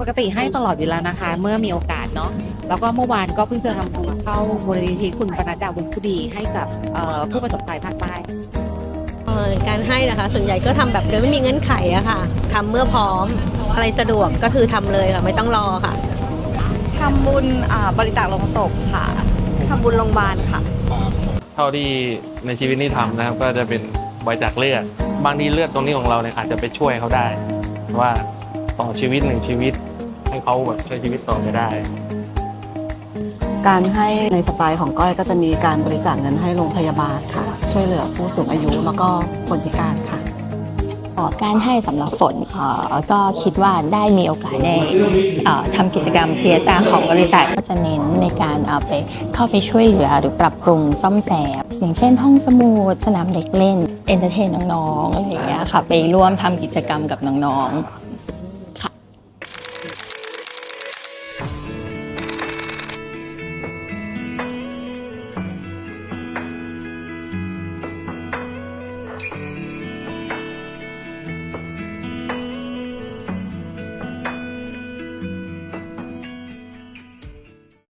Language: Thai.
ปกติให้ตลอดอยู่แล้วนะคะ เมื่อมีโอกาสเนาะแล้วก็เมื่อวานก็เพิ่งจะทำบุญเข้ามูลนิธิคุณปนัดดาวงผู้ดีให้กับเอ่อผู้ประสบภัยภาคใต้เอ่อการให้นะคะส่วนใหญ่ก็ทำแบบโดยไม่มีเงื่อนไขอะค่ะทำเมื่อพร้อมอะไรสะดวกก็คือทำเลยค่ะไม่ต้องรอค่ะทำบุญอ่าบริจาคโลงศพค่ะทำบุญโรงพยาบาลค่ะ เท่าที่ในชีวิตนี้ทำนะครับก็จะเป็นบริจาคเลือด บางทีเลือดตรงนี้ของเราเนี่ยอาจจะไปช่วยเขาได้ ว่าต่อชีวิตหนึ่งชีวิต ให้เขาแบบใช้ชีวิตต่อไปได้ การให้ในสไตล์ของก้อยก็จะมีการบริจาคเงินให้โรงพยาบาลค่ะ ช่วยเหลือผู้สูงอายุแล้วก็คนพิการ ออการให้สำหรับฝนก็คิดว่าได้มีโอกาสได้ทำกิจกรรม CSR ของบริษัทก็จะเน้นในการเอาไปเข้าไปช่วยเหลือหรือปรับปรุงซ่อมแซมอย่างเช่นห้องสมุดสนามเด็กเล่นเอนเตอร์เทนน้องๆอะไรอย่างเงี้ยค่ะไปร่วมทำกิจกรรมกับน้องๆ